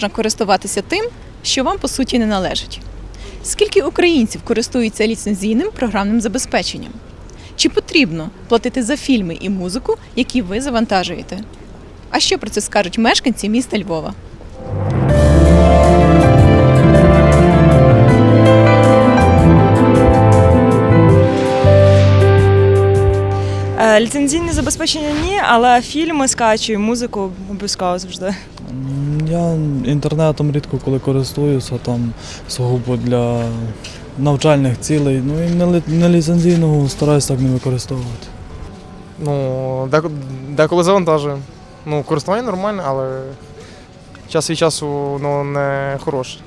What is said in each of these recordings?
можна користуватися тим, що вам по суті не належить? Скільки українців користуються ліцензійним програмним забезпеченням? Чи потрібно платити за фільми і музику, які ви завантажуєте? А що про це скажуть мешканці міста Львова? Е, Ліцензійне забезпечення але фільми скачую, музику обов'язково завжди. Я інтернетом рідко коли користуюся, там сугубо для навчальних цілей. Ну і не ли- не ліцензійного стараюсь так не використовувати. Ну, деколи завантажую. Ну, користування нормальне, але час від часу ну, не хороше.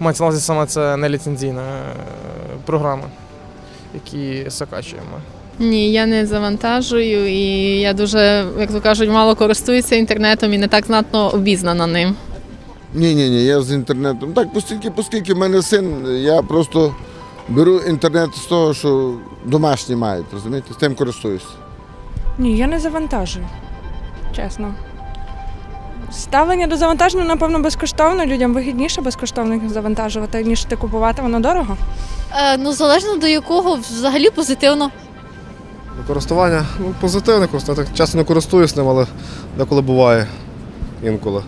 Мається на увазі саме це не ліцензійна е, програма, які закачуємо. Ні, я не завантажую і я дуже, як то кажуть, мало користуюся інтернетом і не так знатно обізнана ним. Ні, ні, ні, я з інтернетом. Так, оскільки, оскільки в мене син, я просто беру інтернет з того, що домашні мають, розумієте, з тим користуюся. Ні, я не завантажую. Чесно. Ставлення до завантаження, напевно, безкоштовно. Людям вигідніше безкоштовно їх завантажувати, ніж ти купувати, воно дорого. Е, ну, залежно до якого взагалі позитивно. Користування ну, позитивне, просто так часто не користуюсь ним, але деколи буває інколи.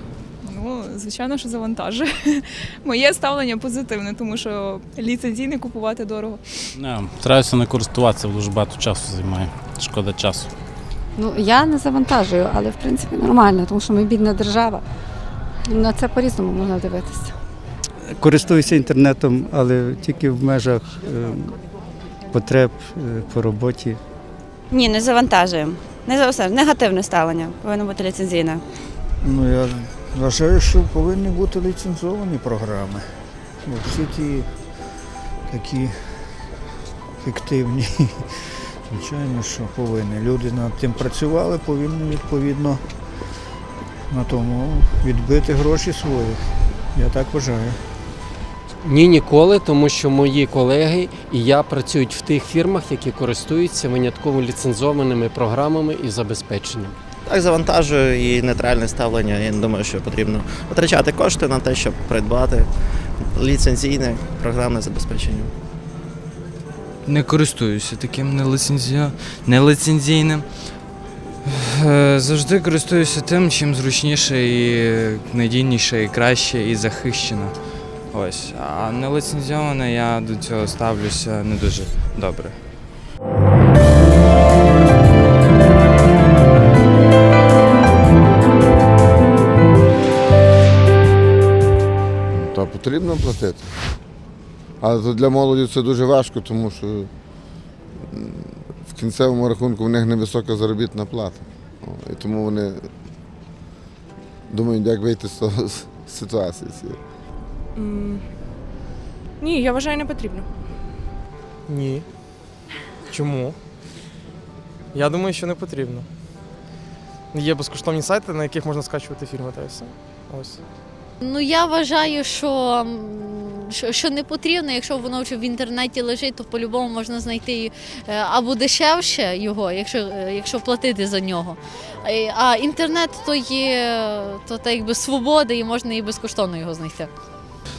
Ну, звичайно, що завантажує. Моє ставлення позитивне, тому що ліцензійне купувати дорого. Не, стараюся не користуватися, дуже багато часу займає. Шкода часу. Ну, я не завантажую, але в принципі нормально, тому що ми бідна держава. На це по-різному можна дивитися. Користуюся інтернетом, але тільки в межах е, потреб е, по роботі. Ні, не завантажуємо. Не завантажуємо. Негативне ставлення повинно бути ліцензійне. Ну, я вважаю, що повинні бути ліцензовані програми. Бо всі ті такі фіктивні. Звичайно, що повинні. Люди над тим працювали, повинні відповідно на тому відбити гроші свої. Я так вважаю. Ні, ніколи, тому що мої колеги і я працюють в тих фірмах, які користуються винятково ліцензованими програмами і забезпеченням. Так, завантажую і нейтральне ставлення. Я не думаю, що потрібно витрачати кошти на те, щоб придбати ліцензійне програмне забезпечення. Не користуюся таким неліцензія... неліцензійним. Е, Завжди користуюся тим, чим зручніше і надійніше, і краще, і захищено. Ось. А неліцензіоване я до цього ставлюся не дуже добре. Та потрібно платити. Але для молоді це дуже важко, тому що в кінцевому рахунку в них невисока заробітна плата. І тому вони думають, як вийти з того ситуації. цієї. М, Ні, я вважаю, не потрібно. Ні. Чому? Я думаю, що не потрібно. Є безкоштовні сайти, на яких можна скачувати фільми та і все. Ось. Ну, я вважаю, що, м, що, що не потрібно, якщо воно вже в інтернеті лежить, то по-любому можна знайти е, або дешевше його, якщо, е, якщо платити за нього. Е, А інтернет то є то, так якби свобода і можна і безкоштовно його знайти.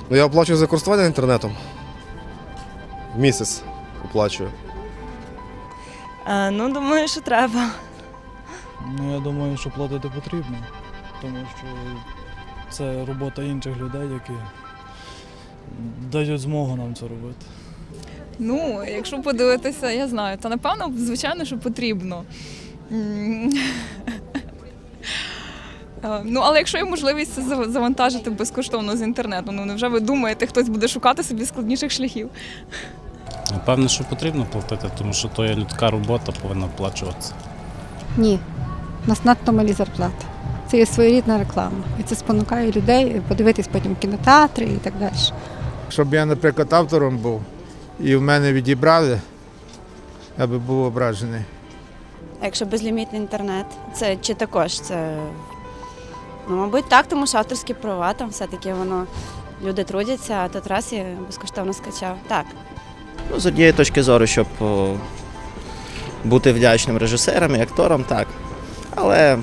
Ну, я оплачую за користування інтернетом. В місяць оплачую. Е, ну, думаю, що треба. Ну я думаю, що платити потрібно, тому що це робота інших людей, які дають змогу нам це робити. Ну, якщо подивитися, я знаю, то напевно, звичайно, що потрібно. М. Е, Ну, але якщо є можливість це завантажити безкоштовно з інтернету, ну невже ви думаєте, хтось буде шукати собі складніших шляхів? Напевно, що потрібно платити, тому що то є людська робота, повинна оплачуватися. Ні, у нас надто малі зарплати. Це є своєрідна реклама. І це спонукає людей подивитись потім кінотеатри і так далі. Щоб я, наприклад, автором був і в мене відібрали, я би був ображений. А якщо безлімітний інтернет, це чи також це. Ну, мабуть, так, тому що авторські права там все-таки воно. Люди трудяться, а тут раз і безкоштовно скачав. Так. Ну, з однієї точки зору, щоб о, бути вдячним режисерам і акторам, так. Але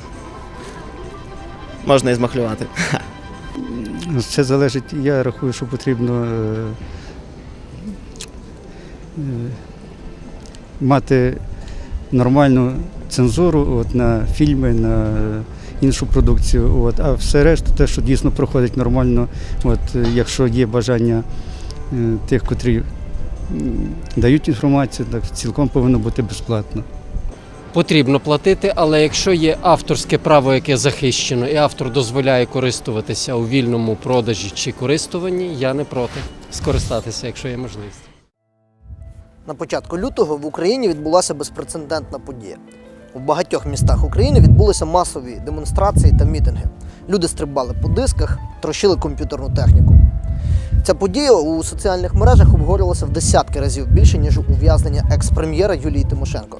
можна і змахлювати. Ну, Це залежить, я рахую, що потрібно е, е, мати нормальну цензуру от, на фільми, на іншу продукцію. От, а все решта, те, що дійсно проходить нормально, от, якщо є бажання е, тих, котрі дають інформацію, так цілком повинно бути безплатно. Потрібно платити, але якщо є авторське право, яке захищено, і автор дозволяє користуватися у вільному продажі чи користуванні, я не проти скористатися, якщо є можливість. На початку лютого в Україні відбулася безпрецедентна подія. У багатьох містах України відбулися масові демонстрації та мітинги. Люди стрибали по дисках, трощили комп'ютерну техніку. Ця подія у соціальних мережах обговорювалася в десятки разів більше, ніж ув'язнення екс-прем'єра Юлії Тимошенко.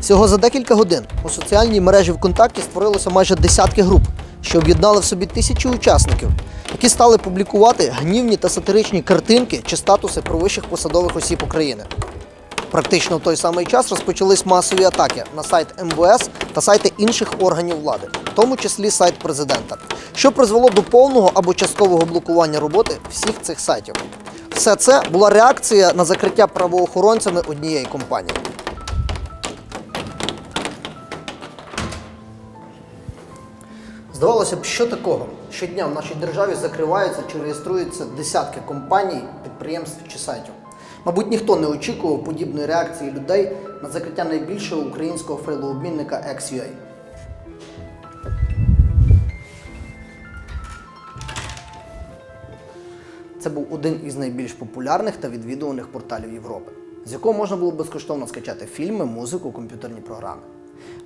Всього за декілька годин у соціальній мережі ВКонтакті створилося майже десятки груп, що об'єднали в собі тисячі учасників, які стали публікувати гнівні та сатиричні картинки чи статуси про вищих посадових осіб України. Практично в той самий час розпочались масові атаки на сайт МВС та сайти інших органів влади, в тому числі сайт президента, що призвело до повного або часткового блокування роботи всіх цих сайтів. Все це була реакція на закриття правоохоронцями однієї компанії. Здавалося б, що такого? Щодня в нашій державі закриваються чи реєструються десятки компаній, підприємств чи сайтів. Мабуть, ніхто не очікував подібної реакції людей на закриття найбільшого українського файлообмінника XUA. Це був один із найбільш популярних та відвідуваних порталів Європи, з якого можна було безкоштовно скачати фільми, музику, комп'ютерні програми.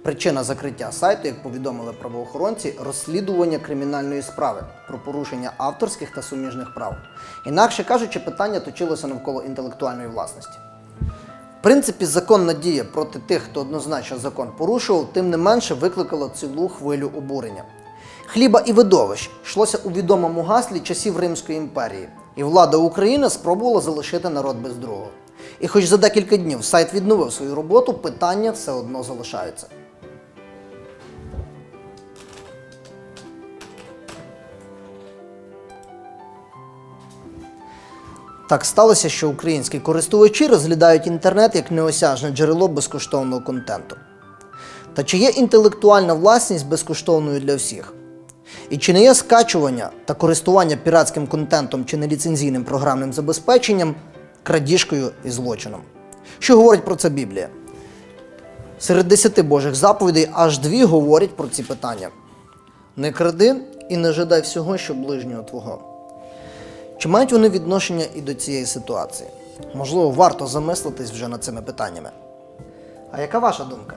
Причина закриття сайту, як повідомили правоохоронці, розслідування кримінальної справи про порушення авторських та суміжних прав. Інакше кажучи, питання точилося навколо інтелектуальної власності. В принципі, законна дія проти тих, хто однозначно закон порушував, тим не менше викликало цілу хвилю обурення. Хліба і видовищ йшлося у відомому гаслі часів Римської імперії, і влада України спробувала залишити народ без другого. І хоч за декілька днів сайт відновив свою роботу, питання все одно залишаються. Так сталося, що українські користувачі розглядають інтернет як неосяжне джерело безкоштовного контенту. Та чи є інтелектуальна власність безкоштовною для всіх? І чи не є скачування та користування піратським контентом чи неліцензійним програмним забезпеченням крадіжкою і злочином? Що говорить про це Біблія? Серед десяти Божих заповідей аж дві говорять про ці питання: не кради і не жадай всього, що ближнього твого. Чи мають вони відношення і до цієї ситуації? Можливо, варто замислитись вже над цими питаннями. А яка ваша думка?